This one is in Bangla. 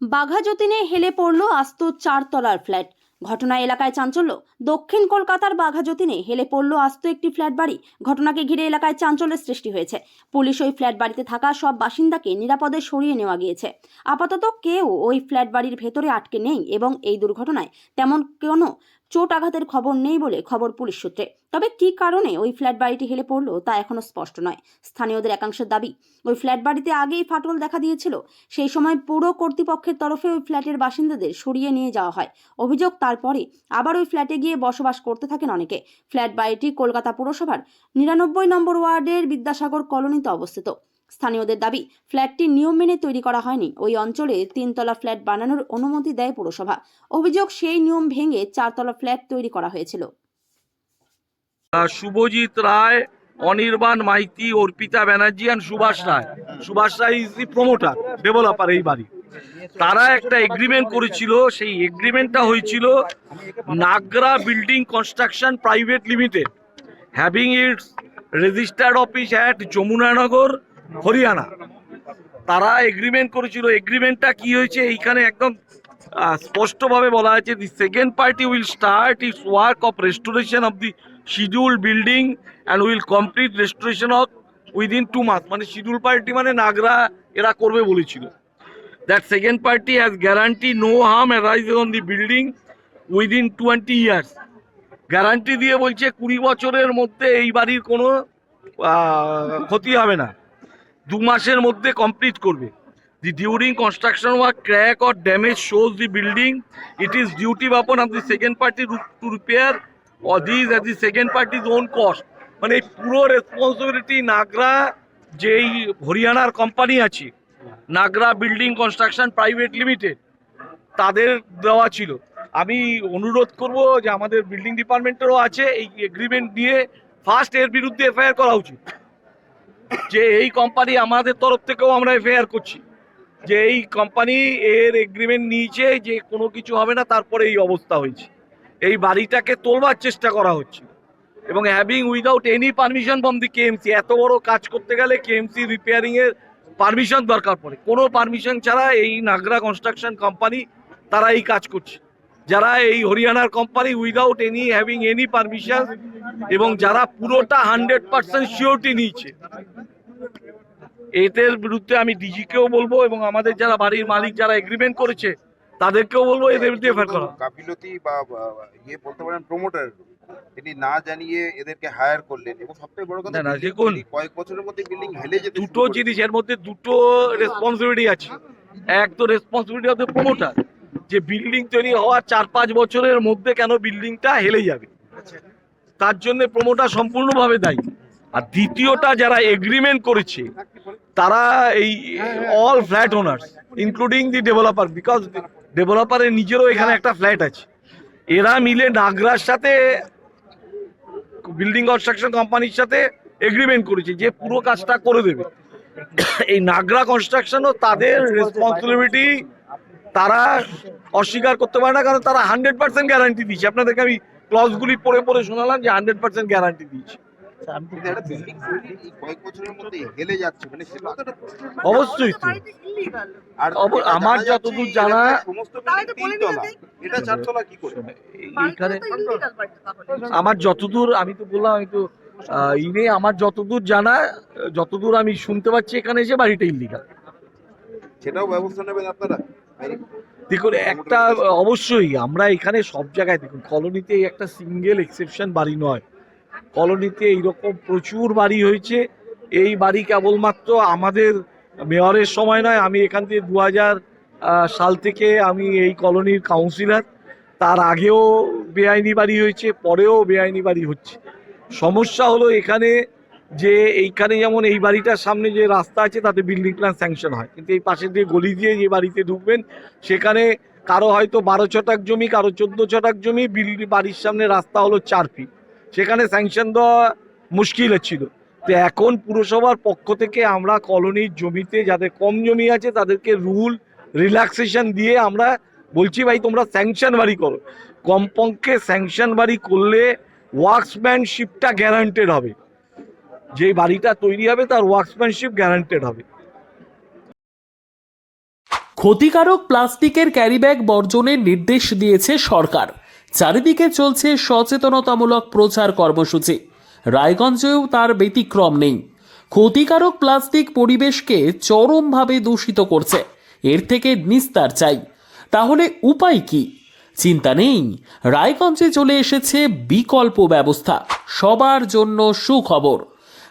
বাঘাযতীনে হেলে পড়ল আস্ত চারতলার ফ্ল্যাট। ঘটনা এলাকায় চাঞ্চল্য। দক্ষিণ কলকাতার বাঘা যতীনে হেলে পড়ল আস্ত একটি ফ্ল্যাট বাড়ি। ঘটনাকে ঘিরে এলাকায় চাঞ্চল্যের সৃষ্টি হয়েছে। পুলিশ ওই ফ্ল্যাট বাড়িতে থাকা সব বাসিন্দাকে নিরাপদে সরিয়ে নেওয়া গিয়েছে। আপাতত কেউ ওই ফ্ল্যাট বাড়ির ভেতরে আটকে নেই এবং এই দুর্ঘটনায় তেমন কোনো চোট আঘাতের খবর নেই বলে খবর পুলিশ সূত্রে। তবে কী কারণে ওই ফ্ল্যাট বাড়িটি হেলে পড়ল তা এখনও স্পষ্ট নয়। স্থানীয়দের একাংশের দাবি, ওই ফ্ল্যাট বাড়িতে আগেই ফাটল দেখা দিয়েছিল। সেই সময় পুরো কর্তৃপক্ষের তরফে ওই ফ্ল্যাটের বাসিন্দাদের সরিয়ে নিয়ে যাওয়া হয়। অভিযোগ তারপরে আবার ওই ফ্ল্যাটে গিয়ে বসবাস করতে থাকেন অনেকে। ফ্ল্যাট বাড়িটি কলকাতা পুরসভার নিরানব্বই নম্বর ওয়ার্ডের বিদ্যাসাগর কলোনিতে অবস্থিত। স্থানীয়দের দাবি, ফ্ল্যাটটি নিয়ম মেনে তৈরি করা হয়নি। ওই অঞ্চলে তিনতলা ফ্ল্যাট বানানোর অনুমতি দেয় পুরসভা। অভিযোগ, সেই নিয়ম ভেঙে চারতলা ফ্ল্যাট তৈরি করা হয়েছিল। Subhajit Roy, Anirban Maity, Arpita Banerjee and Subhash Roy. Subhash Roy is the promoter developer এই বাড়ি। তারা একটা এগ্রিমেন্ট করেছিল, সেই এগ্রিমেন্টটা হয়েছিল Nagra building construction private limited having its registered office at Yamunanagar Haryana. তারা এগ্রিমেন্ট করেছিল। এগ্রিমেন্টটা কি হয়েছে? এইখানে একদম স্পষ্টভাবে বলা হয়েছে the second party will start its work of restoration of the schedule building and will complete restoration of within two month মানে শিডিউল পার্টি মানে নাগরা এরা করবে বলেছিল। That second party has guarantee no harm arise on the building within twenty years guarantee দিয়ে বলছে কুড়ি বছরের মধ্যে এই বাড়ির কোনো ক্ষতি হবে না। দু মাসের মধ্যে কমপ্লিট করবে। The during construction work crack or damage shows the building it is duty upon of the second party to repair or this at the second party's own cost মানে এই পুরো রেসপন্সিবিলিটি নাগরা যেই হরিয়ানার কোম্পানি আছে, Nagra building construction private limited তাদের দেওয়া ছিল। আমি অনুরোধ করব যে আমাদের বিল্ডিং ডিপার্টমেন্টেরও আছে, এই এগ্রিমেন্ট দিয়ে ফার্স্ট এর বিরুদ্ধে এফআইআর করা উচিত। যে এই কোম্পানি আমাদের তরফ থেকেও আমরা এফআইআর করছি। যে এই কোম্পানি এর এগ্রিমেন্ট নিয়েছে যে কোনো কিছু হবে না, তারপরে এই অবস্থা হয়েছে। এই বাড়িটাকে তোলবার চেষ্টা করা হচ্ছে। এবং having without any permission from the KMC এত বড় কাজ করতে গেলে কেএমসি রিপেয়ারিং এর পারমিশন দরকার পড়ে। কোনো পারমিশন ছাড়া এই নাগরা কনস্ট্রাকশন কোম্পানি তারা এই কাজ করছে। যারা এই হরিয়ানার company without any having any permission এবং যারা পুরোটা হান্ড্রেড পার্সেন্ট সিওরিটি নিয়েছে এদের বিরুদ্ধে আমি ডিজিকেও বলব এবং আমাদের যারা বাড়ির মালিক যারা এগ্রিমেন্ট করেছে তাদেরকেও বলব এদের বিরুদ্ধে এফআইআর করা গাফিলতি বা ইয়ে বলতে পারেন প্রমোটার তিনি না জানিয়ে এদেরকে হায়ার করলেন এবং সবথেকে বড় কথা না, দেখুন। কয়েক বছরের মধ্যে বিল্ডিং হেলে যেতে দুটো। জিনিস এর মধ্যে দুটো রেসপন্সিবিলিটি আছে এক তো রেসপন্সিবিলিটি অফ দ্য প্রমোটার যে বিল্ডিং তৈরি হওয়ার চার পাঁচ বছরের মধ্যে কেন বিল্ডিংটা হেলে যাবে? তার জন্য প্রমোটার সম্পূর্ণভাবে দায়ী। আর দ্বিতীয়টা যারা এগ্রিমেন্ট করেছে, তারা এই all flat owners including the developer because ডেভেলপারের নিজেরও এখানে একটা ফ্ল্যাট আছে। এরা মিলে নাগরার সাথে বিল্ডিং কনস্ট্রাকশন কোম্পানির সাথে এগ্রিমেন্ট করেছে যে পুরো কাজটা করে দেবে। এই নাগরা কনস্ট্রাকশনও তাদের রেসপন্সিবিলিটি তারা অস্বীকার করতে পারে না কারণ তারা হান্ড্রেড পার্সেন্ট গ্যারান্টি দিয়েছে। আপনাদেরকে আমি ক্লজগুলি পড়ে পড়ে শোনালাম যে হান্ড্রেড পার্সেন্ট গ্যারান্টি মানে। অবশ্যই তো। যেটা আমার যতদূর জানা- আমার আমি তো বললাম আমি তো আহ, ইনে আমার যতদূর জানা যতদূর আমি শুনতে পাচ্ছি এখানে এসে বাড়িটা ইল্লিগাল সেটাও ব্যবস্থা নেবেন আপনারা? দেখুন একটা অবশ্যই আমরা এখানে সব জায়গায় দেখুন কলোনিতে একটা সিঙ্গেল এক্সেপশন বাড়ি নয়। কলোনিতে এইরকম প্রচুর বাড়ি হয়েছে। এই বাড়ি কেবলমাত্র আমাদের মেয়রের সময় নয় আমি এখান থেকে দু হাজার সাল থেকে আমি এই কলোনির কাউন্সিলর তার আগেও বেআইনি বাড়ি হয়েছে পরেও বেআইনি বাড়ি হচ্ছে। সমস্যা হলো এখানে যে এইখানে যেমন এই বাড়িটার সামনে যে রাস্তা আছে, তাতে বিল্ডিং প্ল্যান স্যাংশন হয়। কিন্তু এই পাশে দিয়ে গলি দিয়ে যে বাড়িতে ঢুকবেন, সেখানে কারও হয়তো বারো ছটাক জমি, কারও চোদ্দ ছটাক জমি বিল্ডিং বাড়ির সামনে রাস্তা হলো চার ফিট সেখানে স্যাংশন দেওয়া মুশকিল ছিল। তো এখন পুরসভার পক্ষ থেকে আমরা কলোনির জমিতে, যাদের কম জমি আছে, তাদেরকে রুল রিল্যাক্সেশন দিয়ে আমরা বলছি, ভাই, তোমরা স্যাংশন বাড়ি করো। কমপক্ষে স্যাংশন বাড়ি করলে ওয়ার্কসম্যানশিপটা গ্যারান্টেড হবে। যে বাড়িটা তৈরি হবে, তার ওয়ার্কসম্যানশিপ গ্যারান্টেড হবে। ক্ষতিকারক প্লাস্টিকের ক্যারিব্যাগ বর্জনের নির্দেশ দিয়েছে সরকার। চারিদিকে চলছে সচেতনতামূলক প্রচার কর্মসূচি। রায়গঞ্জেও তার ব্যতিক্রম নেই। ক্ষতিকারক প্লাস্টিক পরিবেশকে চরমভাবে দূষিত করছে। এর থেকে নিস্তার চাই। তাহলে উপায় কি? চিন্তা নেই। রায়গঞ্জে চলে এসেছে বিকল্প ব্যবস্থা। সবার জন্য সুখবর।